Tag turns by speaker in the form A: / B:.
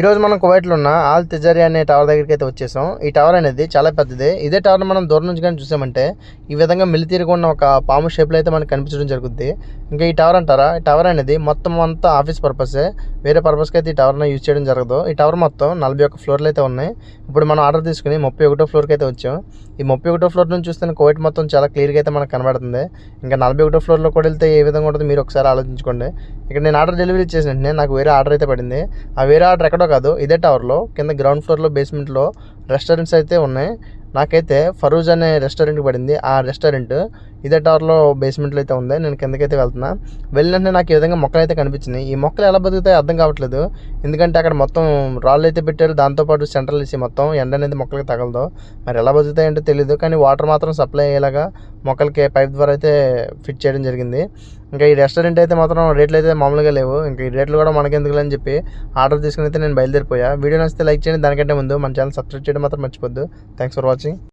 A: ఈరోజు మనం కువైట్లో ఉన్న ఆల్ తిజారి అనే టవర్ దగ్గరికి అయితే వచ్చేసాం. ఈ టవర్ అనేది చాలా పెద్దది. ఇదే టవర్ మనం దూరం నుంచి కానీ చూసామంటే ఈ విధంగా మిలితీరుకున్న ఉన్న ఒక పాము షేప్లో అయితే మనకు కనిపించడం జరుగుద్ది. ఇంకా ఈ టవర్ అంటారా? ఈ టవర్ అనేది మొత్తం అంతా ఆఫీస్ పర్పసే. వేరే పర్పస్కి అయితే ఈ టవర్ని యూజ్ చేయడం జరగదు. ఈ టవర్ మొత్తం నలభై ఒక్క ఫ్లోర్లు అయితే ఉన్నాయి. ఇప్పుడు మనం ఆర్డర్ తీసుకుని ముప్పై ఒకటో ఫ్లోర్కి అయితే వచ్చాం. ఈ ముప్పై ఒకటో ఫ్లోర్ నుంచి చూస్తే కువైట్ మొత్తం చాలా క్లియర్గా అయితే మనకు కనబడుతుంది. ఇంకా నలభై ఒకటో ఫ్లోర్లో కూడా వెళ్తే ఏ విధంగా ఉంటుందో మీరు ఒకసారి ఆలోచించుకోండి. ఇక్కడ నేను ఆర్డర్ డెలివరీ చేసిన నాకు వేరే ఆర్డర్ అయితే పడింది. ఆ వేరే ఆర్డర్ ఎక్కడ కాదు ఇదే టవర్లో కింద గ్రౌండ్ ఫ్లోర్లో బేస్మెంట్లో రెస్టారెంట్స్ అయితే ఉన్నాయి. నాకైతే ఫరూజ్ అనే రెస్టారెంట్ పడింది. ఆ రెస్టారెంట్ ఇదే టవర్లో బేస్మెంట్లో అయితే ఉంది. నేను కిందకైతే వెళ్తున్నా. వెళ్ళినట్టే నాకు ఈ విధంగా మొక్కలు అయితే కనిపించినాయి. ఈ మొక్కలు ఎలా బతుకుతాయి అర్థం కావట్లేదు. ఎందుకంటే అక్కడ మొత్తం రాళ్ళు అయితే పెట్టారు. దాంతోపాటు సెంట్రల్ వేసి మొత్తం ఎండ అనేది మొక్కలకి తగలదు. మరి ఎలా బతుకుతాయంటే తెలియదు కానీ వాటర్ మాత్రం సప్లై అయ్యేలాగా మొక్కలకి పైప్ ద్వారా అయితే ఫిట్ చేయడం జరిగింది. ఇంకా ఈ రెస్టారెంట్ అయితే మాత్రం రేట్లు అయితే మామూలుగా లేవు. ఇంకా ఈ రేట్లు కూడా మనకెందుకు అని చెప్పి ఆర్డర్ తీసుకుని అయితే నేను బయలుదేరిపోయా. వీడియో నచ్చితే లైక్ చేయండి. దానికంటే ముందు మన ఛానల్ సబ్స్క్రైబ్ చేయడం మాత్రం మర్చిపోద్దు. Thanks for watching